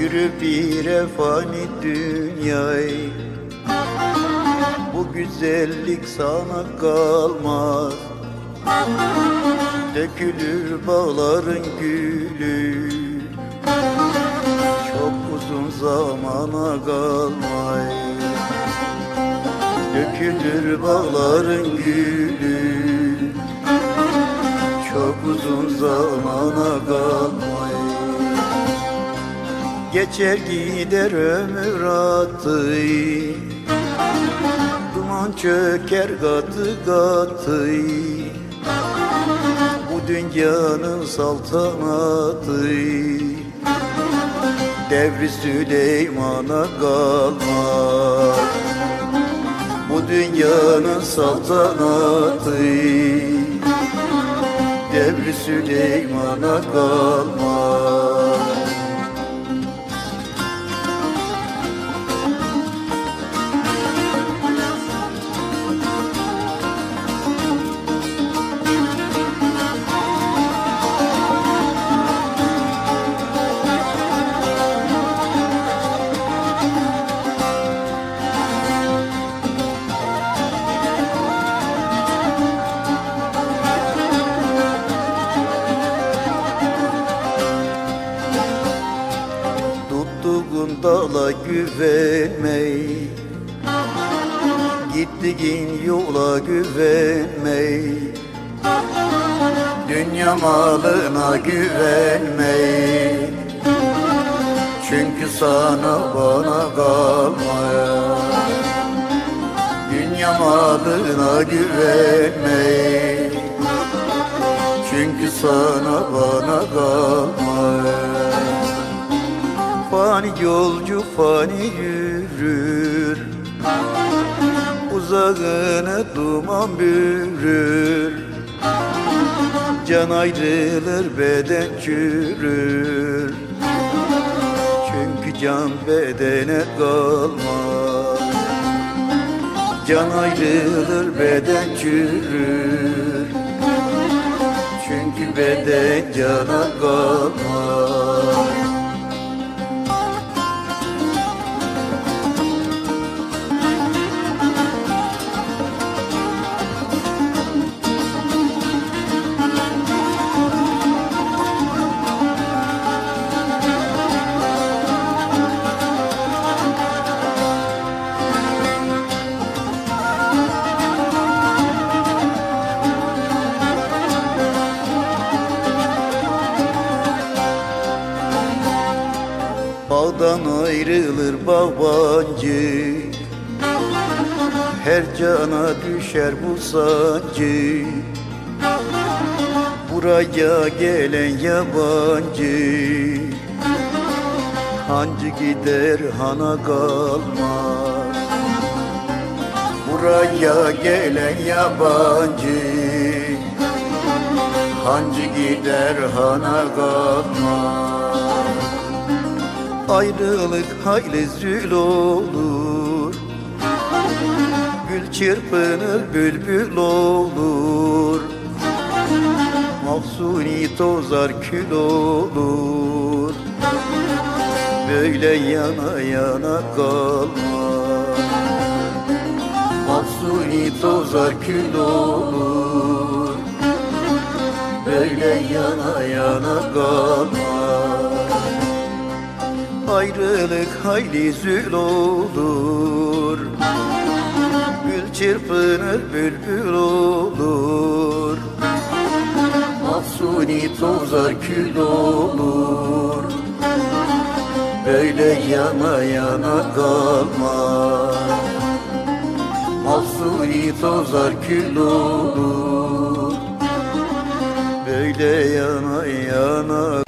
Yürü bir fani dünyayı. Bu güzellik sana kalmaz. Dökülür bağların gülü. Çok uzun zamana kalmay. Dökülür bağların gülü. Çok uzun zamana kalmay Geçer gider ömür atı. Duman çöker katı katı. Bu dünyanın saltanatı. Devri Süleyman'a kalmaz. Bu dünyanın saltanatı. Devri Süleyman'a kalmaz dala güvenmey. Gittiğin yola güvenmey. Dünya malına güvenmey. Çünkü sana bana kalmaya. Dünya malına güvenmey. Çünkü sana bana kalmaya Fani yolcu fani yürür. Uzağına duman bürür. Can ayrılır beden çürür. Çünkü can bedene kalmaz. Can ayrılır beden çürür. Çünkü beden cana kalmaz Bağdan ayrılır bağbancı Her cana düşer bu sancı. Buraya gelen yabancı. Hancı gider hana kalmaz. Buraya gelen yabancı. Hancı gider hana kalmaz Ayrılık hayli zül olur. Gül çırpınır bülbül olur. Mahsuni tozar kül olur. Böyle yana yana kalma Mahsuni tozar kül olur. Böyle yana yana kalma Ayrılık hayli zül olur. Gül çırpınır bülbül olur. Mahsuni tozar kül olur. Böyle yana yana kalma Mahsuni tozar kül olur. Böyle yana yana